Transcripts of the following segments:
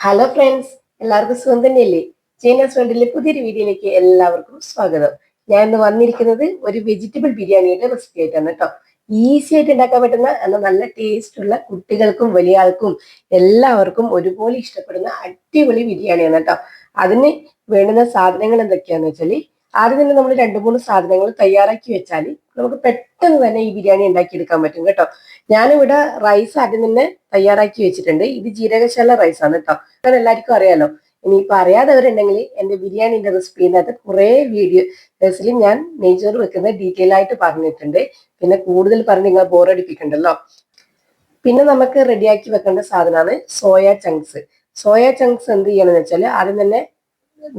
Hello friends എല്ലാവർക്കും സുഖം തന്നെയല്ലേ? ചൈനീസ് ഫ്രണ്ടിലെ പുതിയൊരു വീഡിയോയിലേക്ക് എല്ലാവർക്കും സ്വാഗതം. ഞാൻ ഇന്ന് വന്നിരിക്കുന്നത് ഒരു വെജിറ്റബിൾ ബിരിയാണിയുടെ റെസിപ്പി ആയിട്ടാണ് കേട്ടോ. ഈസി ആയിട്ട് ഉണ്ടാക്കാൻ പറ്റുന്ന എന്നാൽ നല്ല ടേസ്റ്റ് ഉള്ള കുട്ടികൾക്കും വലിയ ആൾക്കും എല്ലാവർക്കും ഒരുപോലെ ഇഷ്ടപ്പെടുന്ന അടിപൊളി ബിരിയാണിയാണ് കേട്ടോ. അതിന് വേണ്ടുന്ന സാധനങ്ങൾ എന്തൊക്കെയാണെന്ന് വെച്ചാൽ ആദ്യം തന്നെ നമ്മൾ രണ്ട് മൂന്ന് സാധനങ്ങൾ തയ്യാറാക്കി വെച്ചാൽ നമുക്ക് പെട്ടെന്ന് തന്നെ ഈ ബിരിയാണി ഉണ്ടാക്കിയെടുക്കാൻ പറ്റും കേട്ടോ. ഞാനിവിടെ റൈസ് ആദ്യം തന്നെ തയ്യാറാക്കി വെച്ചിട്ടുണ്ട്. ഇത് ജീരകശാല റൈസ് ആണ് കേട്ടോ. അത് എല്ലാവർക്കും അറിയാലോ ഇനിയിപ്പോൾ അറിയാത്തവരുണ്ടെങ്കിൽ എന്റെ ബിരിയാണിന്റെ റെസിപ്പീനകത്ത് കുറേ വീഡിയോസിൽ ഞാൻ നെയ്ച്ചോറ് വെക്കുന്നത് ഡീറ്റെയിൽ ആയിട്ട് പറഞ്ഞിട്ടുണ്ട്. പിന്നെ കൂടുതൽ പറഞ്ഞ് നിങ്ങൾ ബോറടിപ്പിക്കണ്ടല്ലോ പിന്നെ നമുക്ക് റെഡിയാക്കി വെക്കേണ്ട സാധനമാണ് സോയ ചങ്ക്സ് സോയ ചങ്ക്സ് എന്ത് ചെയ്യണമെന്ന് വെച്ചാൽ ആദ്യം തന്നെ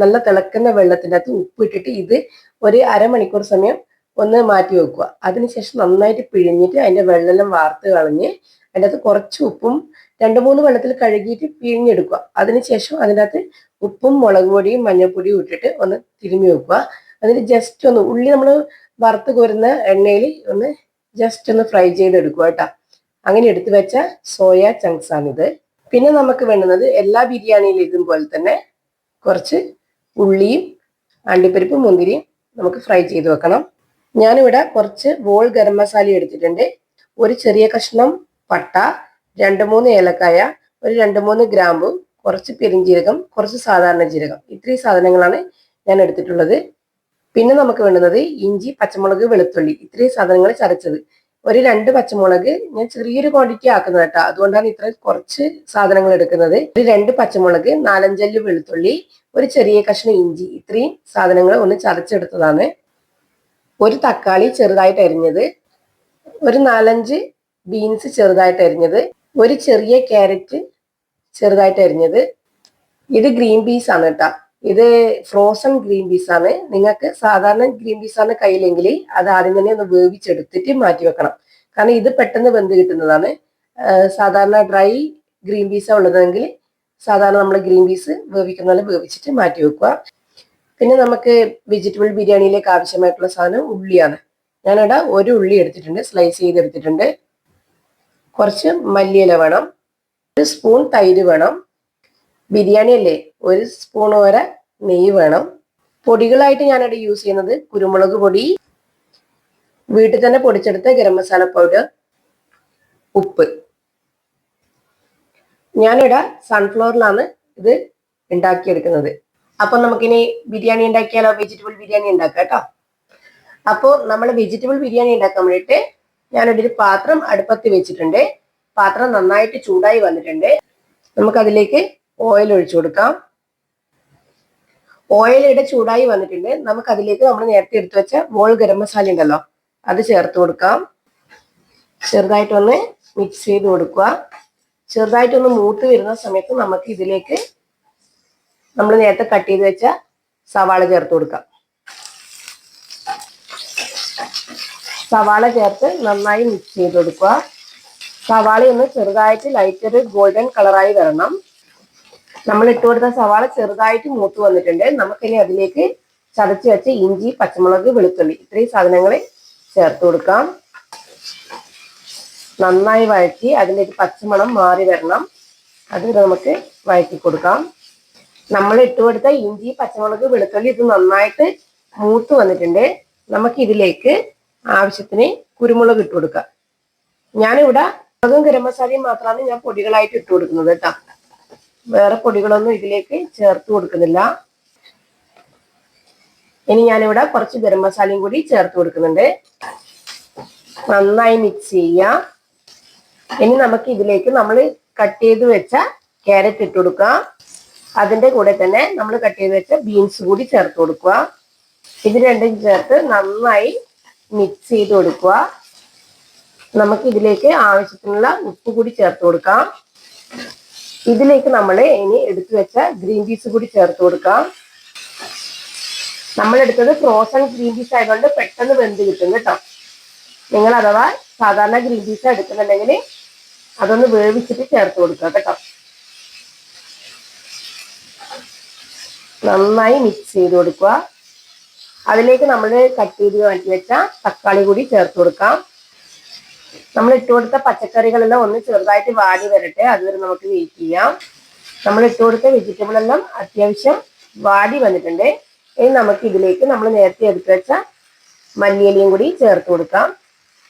നല്ല തിളക്കുന്ന വെള്ളത്തിന്റെ അകത്ത് ഉപ്പിട്ടിട്ട് ഇത് ഒരു അരമണിക്കൂർ സമയം ഒന്ന് മാറ്റി വെക്കുക. അതിനുശേഷം നന്നായിട്ട് പിഴിഞ്ഞിട്ട് അതിന്റെ വെള്ളമെല്ലാം വാർത്ത് കളഞ്ഞ് അതിന്റെ അകത്ത് കുറച്ച് ഉപ്പും രണ്ട് മൂന്ന് വെള്ളത്തിൽ കഴുകിയിട്ട് പിഴിഞ്ഞെടുക്കുക. അതിനുശേഷം അതിന്റെ അകത്ത് ഉപ്പും മുളക് പൊടിയും മഞ്ഞൾപ്പൊടിയും ഇട്ടിട്ട് ഒന്ന് തിരുമ്മി വെക്കുക. അതിന് ജസ്റ്റ് ഒന്ന് ഉള്ളി നമ്മൾ വറുത്ത് കോരുന്ന എണ്ണയിൽ ഒന്ന് ജസ്റ്റ് ഒന്ന് ഫ്രൈ ചെയ്തെടുക്കുക കേട്ടോ. അങ്ങനെ എടുത്തു വെച്ച സോയ ചങ്ക്സ് ആണിത് പിന്നെ നമുക്ക് വേണ്ടുന്നത് എല്ലാ ബിരിയാണിയിലും ഇതും പോലെ തന്നെ കുറച്ച് ഉള്ളിയും അണ്ടിപ്പരിപ്പ് മുന്തിരിയും നമുക്ക് ഫ്രൈ ചെയ്ത് വെക്കണം. ഞാനിവിടെ കുറച്ച് ബോൾ ഗരം മസാല എടുത്തിട്ടുണ്ട്. ഒരു ചെറിയ കഷ്ണം പട്ട രണ്ട് മൂന്ന് ഏലക്കായ ഒരു രണ്ട് മൂന്ന് ഗ്രാമ്പു കുറച്ച് പെരിഞ്ജീരകം കുറച്ച് സാധാരണ ജീരകം. ഇത്രയും സാധനങ്ങളാണ് ഞാൻ എടുത്തിട്ടുള്ളത്. പിന്നെ നമുക്ക് വേണ്ടുന്നത് ഇഞ്ചി പച്ചമുളക് വെളുത്തുള്ളി. ഇത്രയും സാധനങ്ങൾ ചതച്ചത്. ഒരു രണ്ട് പച്ചമുളക് ഞാൻ ചെറിയൊരു ക്വാണ്ടിറ്റി ആക്കുന്നത് കേട്ടോ. അതുകൊണ്ടാണ് ഇത്ര കുറച്ച് സാധനങ്ങൾ എടുക്കുന്നത്. ഒരു രണ്ട് പച്ചമുളക് നാലഞ്ചല്ലി വെളുത്തുള്ളി ഒരു ചെറിയ കഷ്ണം ഇഞ്ചി ഇത്രയും സാധനങ്ങൾ ഒന്ന് ചതച്ചെടുത്തതാണ്. ഒരു തക്കാളി ചെറുതായിട്ട് അരിഞ്ഞത്. ഒരു നാലഞ്ച് ബീൻസ് ചെറുതായിട്ട് അരിഞ്ഞത്. ഒരു ചെറിയ ക്യാരറ്റ് ചെറുതായിട്ട് അരിഞ്ഞത്. ഇത് ഗ്രീൻ പീസ് ആണ് കേട്ടോ. ഇത് ഫ്രോസൺ ഗ്രീൻ പീസ് ആണ്. നിങ്ങൾക്ക് സാധാരണ ഗ്രീൻ പീസ് ആണ് കയ്യിലെങ്കിൽ അത് ആദ്യം തന്നെ ഒന്ന് വേവിച്ചെടുത്തിട്ട് മാറ്റി വെക്കണം. കാരണം ഇത് പെട്ടെന്ന് വെന്ത് കിട്ടുന്നതാണ്. സാധാരണ ഡ്രൈ ഗ്രീൻ പീസ് ഉള്ളതെങ്കിൽ സാധാരണ നമ്മൾ ഗ്രീൻ പീസ് വേവിക്കുന്ന പോലെ വേവിച്ചിട്ട് മാറ്റി വെക്കുക. പിന്നെ നമുക്ക് വെജിറ്റബിൾ ബിരിയാണിയിലേക്ക് ആവശ്യമായിട്ടുള്ള സാധനം ഉള്ളിയാണ്. ഞാനിവിടെ ഒരു ഉള്ളി എടുത്തിട്ടുണ്ട് സ്ലൈസ് ചെയ്തെടുത്തിട്ടുണ്ട്. കുറച്ച് മല്ലിയില വേണം. ഒരു സ്പൂൺ തൈര് വേണം. ബിരിയാണി അല്ലേ ഒരു സ്പൂൺ വരെ നെയ്യ് വേണം. പൊടികളായിട്ട് ഞാനിവിടെ യൂസ് ചെയ്യുന്നത് കുരുമുളക് പൊടി വീട്ടിൽ തന്നെ പൊടിച്ചെടുത്ത ഗരം മസാല പൗഡർ ഉപ്പ്. ഞാനിവിടെ സൺഫ്ലവറിലാണ് ഇത് ഉണ്ടാക്കിയെടുക്കുന്നത് അപ്പൊ നമുക്കിനി ബിരിയാണി ഉണ്ടാക്കിയാലോ വെജിറ്റബിൾ ബിരിയാണി ഉണ്ടാക്കാം കേട്ടോ. അപ്പോൾ നമ്മൾ വെജിറ്റബിൾ ബിരിയാണി ഉണ്ടാക്കാൻ വേണ്ടിയിട്ട് ഞാനിവിടെ ഒരു പാത്രം അടുപ്പത്ത് വെച്ചിട്ടുണ്ട്. പാത്രം നന്നായിട്ട് ചൂടായി വന്നിട്ടുണ്ട്. നമുക്കതിലേക്ക് ഓയിൽ ഒഴിച്ചു കൊടുക്കാം. ഓയിൽ ഇവിടെ ചൂടായി വന്നിട്ടുണ്ട്. നമുക്ക് അതിലേക്ക് നമ്മൾ നേരത്തെ എടുത്തു വെച്ച മോൾ ഗരം മസാല ഉണ്ടല്ലോ അത് ചേർത്ത് കൊടുക്കാം. ചെറുതായിട്ടൊന്ന് മിക്സ് ചെയ്ത് കൊടുക്കുക. ചെറുതായിട്ടൊന്ന് മൂത്ത് വരുന്ന സമയത്ത് നമുക്ക് ഇതിലേക്ക് നമ്മൾ നേരത്തെ കട്ട് ചെയ്ത് വെച്ച സവാള ചേർത്ത് കൊടുക്കാം. സവാള ചേർത്ത് നന്നായി മിക്സ് ചെയ്ത് കൊടുക്കുക. സവാള ഒന്ന് ചെറുതായിട്ട് ലൈറ്റ് ഒരു ഗോൾഡൻ കളറായി വരണം. നമ്മൾ ഇട്ട് കൊടുത്ത സവാള ചെറുതായിട്ട് മൂത്ത് വന്നിട്ടുണ്ട്. നമുക്കിനി അതിലേക്ക് ചതച്ച് വെച്ച ഇഞ്ചി പച്ചമുളക് വെളുത്തുള്ളി ഇത്രയും സാധനങ്ങൾ ചേർത്ത് കൊടുക്കാം. നന്നായി വഴറ്റി അതിലേക്ക് പച്ചമണം മാറി വരണം. അത് നമുക്ക് വഴറ്റി കൊടുക്കാം. നമ്മൾ ഇട്ട് കൊടുത്ത ഇഞ്ചി പച്ചമുളക് വെളുത്തുള്ളി ഇത് നന്നായിട്ട് മൂത്ത് വന്നിട്ടുണ്ട്. നമുക്ക് ഇതിലേക്ക് ആവശ്യത്തിന് കുരുമുളക് ഇട്ട് കൊടുക്കാം. ഞാനിവിടെ മുളകും ഗരം മസാലയും മാത്രമാണ് ഞാൻ പൊടികളായിട്ട് ഇട്ട് കൊടുക്കുന്നത് കേട്ടോ. വേറെ പൊടികളൊന്നും ഇതിലേക്ക് ചേർത്ത് കൊടുക്കുന്നില്ല. ഇനി ഞാനിവിടെ കുറച്ച് ഗരം മസാലയും കൂടി ചേർത്ത് കൊടുക്കുന്നുണ്ട്. നന്നായി മിക്സ് ചെയ്യുക ഇനി നമുക്ക് ഇതിലേക്ക് നമ്മൾ കട്ട് ചെയ്ത് വെച്ച ക്യാരറ്റ് ഇട്ട് കൊടുക്കുക അതിന്റെ കൂടെ തന്നെ നമ്മൾ കട്ട് ചെയ്ത് വെച്ച ബീൻസ് കൂടി ചേർത്ത് കൊടുക്കുക. ഇത് രണ്ടും ചേർത്ത് നന്നായി മിക്സ് ചെയ്ത് കൊടുക്കുക. നമുക്ക് ഇതിലേക്ക് ആവശ്യത്തിനുള്ള ഉപ്പ് കൂടി ചേർത്ത് കൊടുക്കാം. ഇതിലേക്ക് നമ്മൾ ഇനി എടുത്തു വെച്ച ഗ്രീൻ പീസ് കൂടി ചേർത്ത് കൊടുക്കാം. നമ്മൾ എടുത്തത് ഫ്രോസൺ ഗ്രീൻ പീസ് ആയതുകൊണ്ട് പെട്ടെന്ന് വെന്ത് കിട്ടും കേട്ടോ. നിങ്ങൾ അഥവാ സാധാരണ ഗ്രീൻ പീസ് എടുക്കുന്നുണ്ടെങ്കിൽ അതൊന്ന് വേവിച്ചിട്ട് ചേർത്ത് കൊടുക്കുക കേട്ടോ. നന്നായി മിക്സ് ചെയ്ത് കൊടുക്കുക. അതിലേക്ക് നമ്മൾ കട്ട് ചെയ്ത് മാറ്റി വെച്ച തക്കാളി കൂടി ചേർത്ത് കൊടുക്കാം. നമ്മൾ ഇട്ട് കൊടുത്ത പച്ചക്കറികളെല്ലാം ഒന്ന് ചെറുതായിട്ട് വാടി വരട്ടെ. അതുവരെ നമുക്ക് വെയിറ്റ് ചെയ്യാം. നമ്മൾ ഇട്ട് കൊടുത്ത വെജിറ്റബിൾ എല്ലാം അത്യാവശ്യം വാടി വന്നിട്ടുണ്ട്. ഇനി നമുക്ക് ഇതിലേക്ക് നമ്മൾ നേരത്തെ എടുത്തു വെച്ച മല്ലിയിലയും കൂടി ചേർത്ത് കൊടുക്കാം.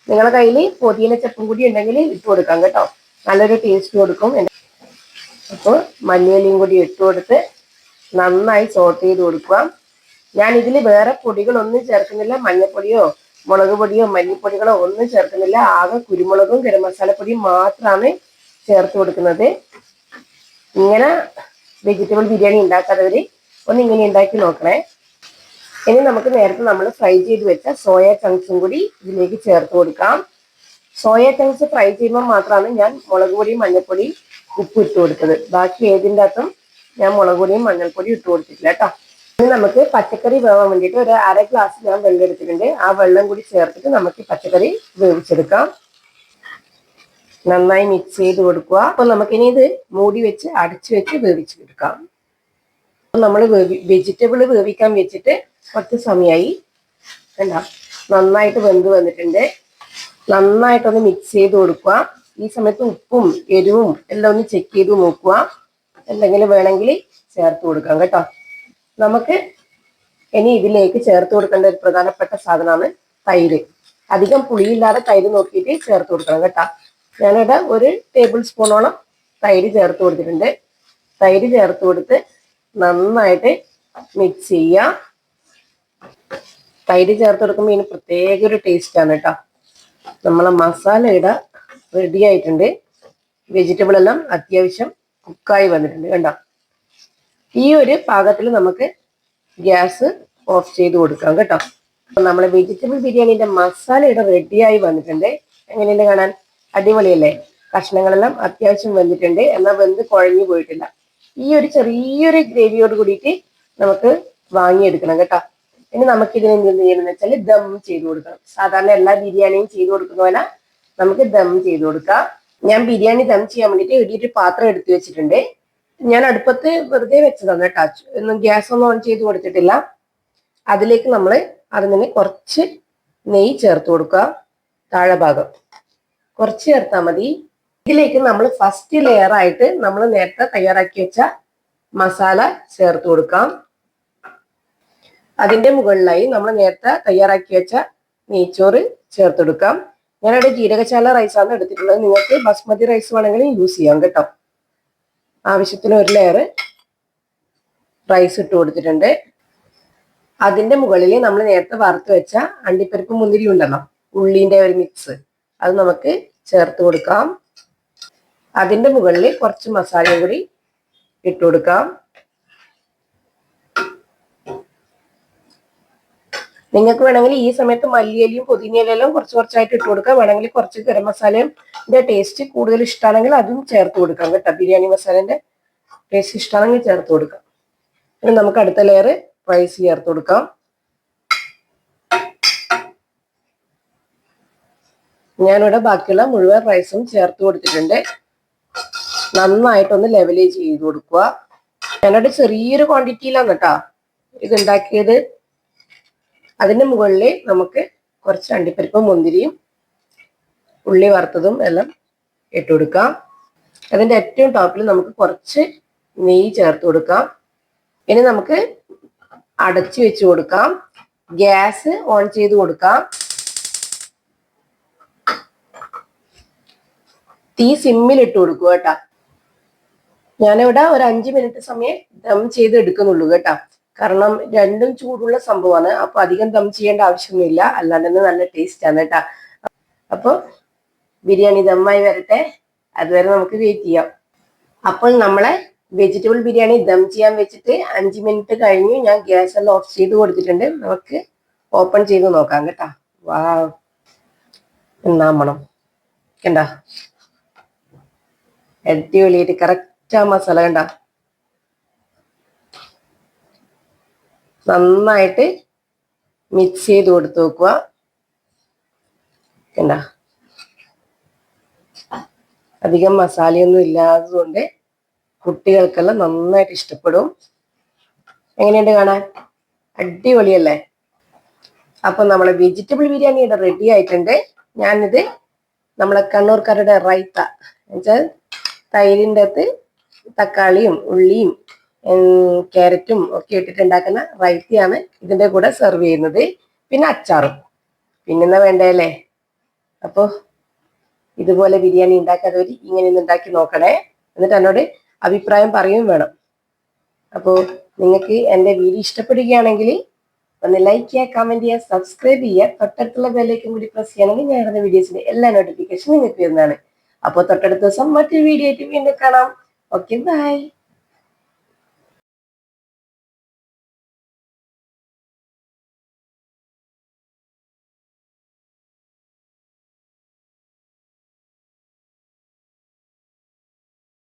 നിങ്ങളുടെ കയ്യിൽ പൊതിയില ചപ്പും കൂടി ഉണ്ടെങ്കിൽ ഇട്ട് കൊടുക്കാം കേട്ടോ. നല്ലൊരു ടേസ്റ്റ് കൊടുക്കും. അപ്പോൾ മല്ലിയിലയും കൂടി ഇട്ട് കൊടുത്ത് നന്നായി സോട്ട് ചെയ്ത് കൊടുക്കുക. ഞാൻ ഇതിൽ വേറെ പൊടികളൊന്നും ചേർക്കുന്നില്ല. മഞ്ഞപ്പൊടിയോ മുളക് പൊടിയോ മല്ലിപ്പൊടികളോ ഒന്നും ചേർക്കുന്നില്ല. ആകെ കുരുമുളകും ഗരം മസാലപ്പൊടിയും മാത്രമാണ് ചേർത്ത് കൊടുക്കുന്നത്. ഇങ്ങനെ വെജിറ്റബിൾ ബിരിയാണി ഉണ്ടാക്കാത്തവർ ഒന്ന് ഇങ്ങനെ ഉണ്ടാക്കി നോക്കണേ. ഇനി നമുക്ക് നേരത്തെ നമ്മൾ ഫ്രൈ ചെയ്ത് വെച്ച സോയ ചങ്ക്സും കൂടി ഇതിലേക്ക് ചേർത്ത് കൊടുക്കാം. സോയ ചങ്ക്സ് ഫ്രൈ ചെയ്യുമ്പോൾ മാത്രമാണ് ഞാൻ മുളക് പൊടിയും മഞ്ഞൾപ്പൊടിയും ഉപ്പ് ഇട്ട് കൊടുത്തത്. ബാക്കി ഏതിന്റെ അകത്തും ഞാൻ മുളക് പൊടിയും മഞ്ഞൾപ്പൊടിയും ഇട്ട് കൊടുത്തിട്ടില്ല കേട്ടോ. ഇനി നമുക്ക് പച്ചക്കറി വേവാൻ വേണ്ടിയിട്ട് ഒരു അര ഗ്ലാസ് ഞാൻ വെള്ളം എടുത്തിട്ടുണ്ട്. ആ വെള്ളം കൂടി ചേർത്തിട്ട് നമുക്ക് പച്ചക്കറി വേവിച്ചെടുക്കാം. നന്നായി മിക്സ് ചെയ്ത് കൊടുക്കുക. അപ്പൊ നമുക്കിനി ഇത് മൂടി വെച്ച് അടച്ചു വെച്ച് വേവിച്ചെടുക്കാം. നമ്മൾ വെജിറ്റബിൾ വേവിക്കാൻ വെച്ചിട്ട് കുറച്ച് സമയമായി കണ്ട? നന്നായിട്ട് വെന്ത് വന്നിട്ടുണ്ട്. നന്നായിട്ടൊന്ന് മിക്സ് ചെയ്ത് കൊടുക്കുക. ഈ സമയത്ത് ഉപ്പും എരിവും എല്ലാം ഒന്ന് ചെക്ക് ചെയ്ത് നോക്കുക. എന്തെങ്കിലും വേണമെങ്കിൽ ചേർത്ത് കൊടുക്കാം കേട്ടോ. നമുക്ക് ഇനി ഇതിലേക്ക് ചേർത്ത് കൊടുക്കേണ്ട ഒരു പ്രധാനപ്പെട്ട സാധനമാണ് തൈര്. അധികം പുളിയില്ലാതെ തൈര് നോക്കിയിട്ട് ചേർത്ത് കൊടുക്കണം കേട്ടോ. ഞാനിവിടെ ഒരു ടേബിൾ സ്പൂണോളം തൈര് ചേർത്ത് കൊടുത്തിട്ടുണ്ട്. തൈര് ചേർത്ത് കൊടുത്ത് നന്നായിട്ട് മിക്സ് ചെയ്യാം. തൈര് ചേർത്ത് കൊടുക്കുമ്പോൾ ഇതിന് പ്രത്യേക ഒരു ടേസ്റ്റ് ആണ് കേട്ടോ. നമ്മളെ മസാലയുടെ റെഡി ആയിട്ടുണ്ട്. വെജിറ്റബിൾ എല്ലാം അത്യാവശ്യം കുക്കായി വന്നിട്ടുണ്ട് കണ്ടോ? ഈ ഒരു പാകത്തിൽ നമുക്ക് ഗ്യാസ് ഓഫ് ചെയ്ത് കൊടുക്കാം കേട്ടോ. നമ്മളെ വെജിറ്റബിൾ ബിരിയാണിന്റെ മസാല ഇവിടെ റെഡിയായി വന്നിട്ടുണ്ട്. എങ്ങനെയുണ്ട് കാണാൻ? അടിപൊളിയല്ലേ? കഷ്ണങ്ങളെല്ലാം അത്യാവശ്യം വെന്തിട്ടുണ്ട് എന്നാൽ വെന്ത് കുഴഞ്ഞു പോയിട്ടില്ല. ഈ ഒരു ചെറിയൊരു ഗ്രേവിയോട് കൂടിയിട്ട് നമുക്ക് വാങ്ങിയെടുക്കണം കേട്ടോ. ഇനി നമുക്ക് ഇതിന് എന്ത് ചെയ്യണമെന്ന് വെച്ചാൽ ദം ചെയ്ത് കൊടുക്കണം. സാധാരണ എല്ലാ ബിരിയാണിയും ചെയ്ത് കൊടുക്കുന്ന പോലെ നമുക്ക് ദം ചെയ്ത് കൊടുക്കാം. ഞാൻ ബിരിയാണി ദം ചെയ്യാൻ വേണ്ടിയിട്ട് ഒരു പാത്രം എടുത്തു വെച്ചിട്ടുണ്ട്. ഞാൻ അടുപ്പത്ത് വെറുതെ വെച്ചതാണ് കേട്ടോ. ഒന്നും ഗ്യാസ് ഒന്നും ഓൺ ചെയ്ത് കൊടുത്തിട്ടില്ല. അതിലേക്ക് നമ്മൾ അതിന് കുറച്ച് നെയ്യ് ചേർത്ത് കൊടുക്കുക. താഴെഭാഗം കുറച്ച് ചേർത്താൽ മതി. ഇതിലേക്ക് നമ്മൾ ഫസ്റ്റ് ലെയർ ആയിട്ട് നമ്മൾ നേരത്തെ തയ്യാറാക്കി വെച്ച മസാല ചേർത്ത് കൊടുക്കാം. അതിന്റെ മുകളിലായി നമ്മൾ നേരത്തെ തയ്യാറാക്കി വെച്ച നെയ്ച്ചോറ് ചേർത്തെടുക്കാം ഞാനിവിടെ ജീരകശാല റൈസാണ് എടുത്തിട്ടുള്ളത്. നിങ്ങൾക്ക് ബസ്മതി റൈസ് വേണമെങ്കിൽ യൂസ് ചെയ്യാം കേട്ടോ. ആവശ്യത്തിന് ഒരു ലെയർ റൈസ് ഇട്ട് കൊടുത്തിട്ടുണ്ട്. അതിന്റെ മുകളിൽ നമ്മൾ നേരത്തെ വറുത്ത് വെച്ച അണ്ടിപ്പരിപ്പ് മുന്തിരി ഉണ്ടല്ലോ ഉള്ളിന്റെ ഒരു മിക്സ് അത് നമുക്ക് ചേർത്ത് കൊടുക്കാം. അതിന്റെ മുകളിൽ കുറച്ച് മസാലയും കൂടി ഇട്ട് കൊടുക്കാം. നിങ്ങൾക്ക് വേണമെങ്കിൽ ഈ സമയത്ത് മല്ലിയിലയും പുതിനയിലെല്ലാം കുറച്ച് കുറച്ചായിട്ട് ഇട്ട് കൊടുക്കാം. വേണമെങ്കിൽ കുറച്ച് ഗരം മസാലയുടെ ടേസ്റ്റ് കൂടുതൽ ഇഷ്ടമാണെങ്കിൽ അതും ചേർത്ത് കൊടുക്കാം കേട്ടോ. ബിരിയാണി മസാലേന്റെ ടേസ്റ്റ് ഇഷ്ടമാണെങ്കിൽ ചേർത്ത് കൊടുക്കാം. പിന്നെ നമുക്ക് അടുത്ത ലെയർ റൈസ് ചേർത്ത് കൊടുക്കാം. ഞാനിവിടെ ബാക്കിയുള്ള മുഴുവൻ റൈസും ചേർത്ത് കൊടുത്തിട്ടുണ്ട്. നന്നായിട്ടൊന്ന് ലെവലേജ് ചെയ്ത് കൊടുക്കുക. ഞാനവിടെ ചെറിയൊരു ക്വാണ്ടിറ്റിയിലാണ് കേട്ടോ ഇത് ഉണ്ടാക്കിയത് അതിന്റെ മുകളിൽ നമുക്ക് കുറച്ച് അണ്ടിപ്പരിപ്പും മുന്തിരിയും ഉള്ളി വറുത്തതും എല്ലാം ഇട്ട് കൊടുക്കാം. അതിന്റെ ഏറ്റവും ടോപ്പിൽ നമുക്ക് കുറച്ച് നെയ്യ് ചേർത്ത് കൊടുക്കാം. ഇനി നമുക്ക് അടച്ചു വെച്ച് കൊടുക്കാം. ഗ്യാസ് ഓൺ ചെയ്ത് കൊടുക്കാം. തീ സിമ്മിൽ ഇട്ട് കൊടുക്കുക കേട്ടാ. ഞാനിവിടെ ഒരു അഞ്ച് മിനിറ്റ് സമയം ദം ചെയ്ത് എടുക്കുന്നുള്ളൂ കേട്ടാ. കാരണം രണ്ടും ചൂടുള്ള സംഭവമാണ്. അപ്പൊ അധികം ദം ചെയ്യേണ്ട ആവശ്യമൊന്നുമില്ല. അല്ലാണ്ട് തന്നെ നല്ല ടേസ്റ്റ് ആണ് കേട്ടാ അപ്പൊ ബിരിയാണി ദമ്മായി വരട്ടെ. അതുവരെ നമുക്ക് വെയിറ്റ് ചെയ്യാം. അപ്പോൾ നമ്മളെ വെജിറ്റബിൾ ബിരിയാണി ദം ചെയ്യാൻ വെച്ചിട്ട് അഞ്ച് മിനിറ്റ് കഴിഞ്ഞ്. ഞാൻ ഗ്യാസ് എല്ലാം ഓഫ് ചെയ്ത് കൊടുത്തിട്ടുണ്ട്. നമുക്ക് ഓപ്പൺ ചെയ്ത് നോക്കാം കേട്ടാ. വാ എന്നാ മണം. കണ്ട? അടിപൊളിയായിട്ട് കറക്റ്റ് ആ മസാല കണ്ട? നന്നായിട്ട് മിക്സ് ചെയ്ത് കൊടുത്ത് നോക്കുക കണ്ട? അധികം മസാലയൊന്നും ഇല്ലാത്തതുകൊണ്ട് കുട്ടികൾക്കെല്ലാം നന്നായിട്ട് ഇഷ്ടപ്പെടും. എങ്ങനെയുണ്ട് കാണാൻ? അടിപൊളിയല്ലേ? അപ്പൊ നമ്മളെ വെജിറ്റബിൾ ബിരിയാണി ഇവിടെ റെഡി ആയിട്ടുണ്ട്. ഞാനിത് നമ്മളെ കണ്ണൂർക്കാരുടെ റൈത്ത. എന്നുവെച്ചാൽ തൈരിന്റെ അകത്ത് തക്കാളിയും ഉള്ളിയും ക്യാരറ്റും ഒക്കെ ഇട്ടിട്ട് ഉണ്ടാക്കുന്ന റൈറ്റിയാണ് ഇതിന്റെ കൂടെ സെർവ് ചെയ്യുന്നത്. പിന്നെ അച്ചാറും. പിന്നെന്നാ വേണ്ടല്ലേ അപ്പോ ഇതുപോലെ ബിരിയാണി ഉണ്ടാക്കാത്തവർ ഇങ്ങനെ ഉണ്ടാക്കി നോക്കണേ. എന്നിട്ട് എന്നോട് അഭിപ്രായം പറയുകയും വേണം. അപ്പോൾ നിങ്ങൾക്ക് എന്റെ വീഡിയോ ഇഷ്ടപ്പെടുകയാണെങ്കിൽ ഒന്ന് ലൈക്ക് ചെയ്യുക കമന്റ് ചെയ്യുക സബ്സ്ക്രൈബ് ചെയ്യുക. തൊട്ടടുത്തുള്ള ബെല്ലേക്കും കൂടി പ്രസ് ചെയ്യണമെങ്കിൽ ഞാൻ ഇടുന്ന വീഡിയോസിന്റെ എല്ലാ നോട്ടിഫിക്കേഷനും നിങ്ങൾക്ക് തരുന്നതാണ്. അപ്പോൾ തൊട്ടടുത്ത ദിവസം മറ്റൊരു വീഡിയോ ആയിട്ട് വീണ്ടും കാണാം. Okay bye